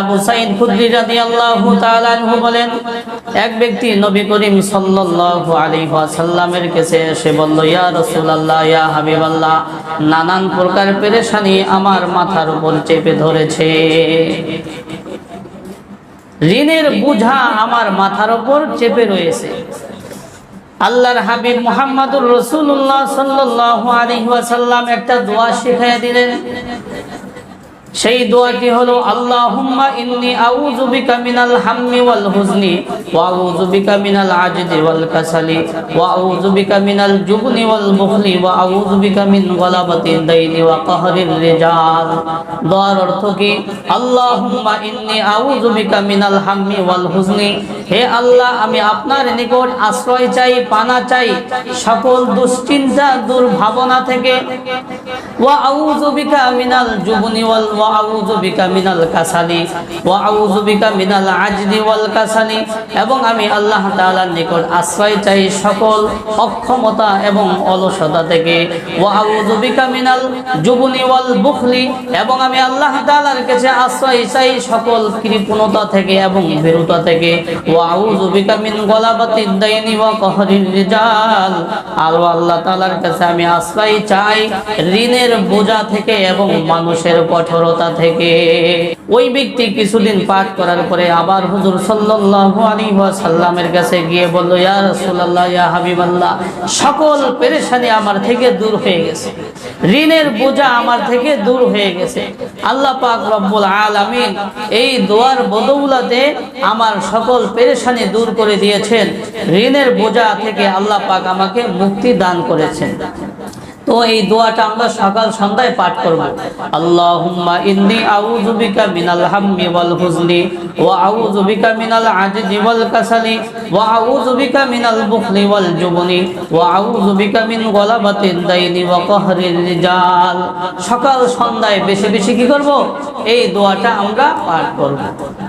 আবু সাঈদ বলেন, এক ব্যক্তি নবী করিম কাছে ইয়া ইয়া নানান প্রকার আমার মাথার উপর চেপে ধরেছে। ঋণের বোঝা আমার মাথার উপর চেপে রয়েছে। আল্লাহর হাবিব মুহাম্মদুর রাসূলুল্লাহ সাল্লাল্লাহু আলাইহি ওয়াসাল্লাম একটা দোয়া শিখাইয়া দিলেন সেই দোয়াটি হলো, আল্লাহুম্মা ইন্নী আউযু বিকা মিনাল হাম্মি ওয়াল হুজনি ওয়া আউযু বিকা মিনাল আজজি ওয়াল কাসালি ওয়া আউযু বিকা মিনাল জুবনি ওয়াল বুখলি ওয়া আউযু মিন গলাবাতিদ দাইনি ওয়া কাহরির রিজাল। দোয়ার অর্থ কি? আল্লাহুম্মা ইন্নী আউযু বিকা মিনাল হাম্মি ওয়াল হুজনি হে আল্লাহ, আমি আপনার নিকট আশ্রয় চাই, পানা চাই সকল দুশ্চিন্তা, দুর্ভাবনা থেকে। ওয়া আউযু বিকা মিনাল জুবনি ওয়াল ওয়া মিনাল মিনাল ওয়াল এবং আমি আল্লাহ তাআলার নিকট আশ্রয় চাই সকল অক্ষমতা এবং অলসতা থেকে। মিনাল জুবনি বুখলি, এবং আমি আল্লাহ তাআলার কাছে আশ্রয় চাই সকল কৃপণতা থেকে এবং ভীরুতা থেকে। মিন আল্লাহ কাছে আমি আশ্রয় চাই ঋণের বোঝা থেকে এবং মানুষের কঠোরতা থেকে ওই ব্যক্তি কিছুদিন পাঠ করার পরে আবার হুজুর ওয়াসাল্লামের কাছে গিয়ে বলল ইয়া হাবিবাল্লাহ, সকল পেরেশানি আমার থেকে দূর হয়ে গেছে। ঋণের বোঝা আমার থেকে দূর হয়ে গেছে। আল্লাহ পাক রব্বুল আলামিন এই দোয়ার বদৌলতে আমার সকল পেরেশানি দূর করে দিয়েছেন। ঋণের বোঝা থেকে আল্লাহ পাক আমাকে মুক্তি দান করেছেন। তো এই দোয়াটা আমরা সকাল সন্ধ্যায় পাঠ করব। আল্লাহুম্মা ইন্নী আউযু বিকা মিনাল হাম্মি ওয়াল হুজনি ওয়া আউযু বিকা মিনাল আজজি ওয়াল কাসালি ওয়া আউযু বিকা মিনাল বুখলি ওয়াল জুবনি ওয়া আউযু বিকা মিন গলাবাতিদ দাইনি ওয়া কহরির রিজাল। সকাল সন্ধ্যায় বেশি বেশি কি করব? এই দোয়াটা আমরা পাঠ করব।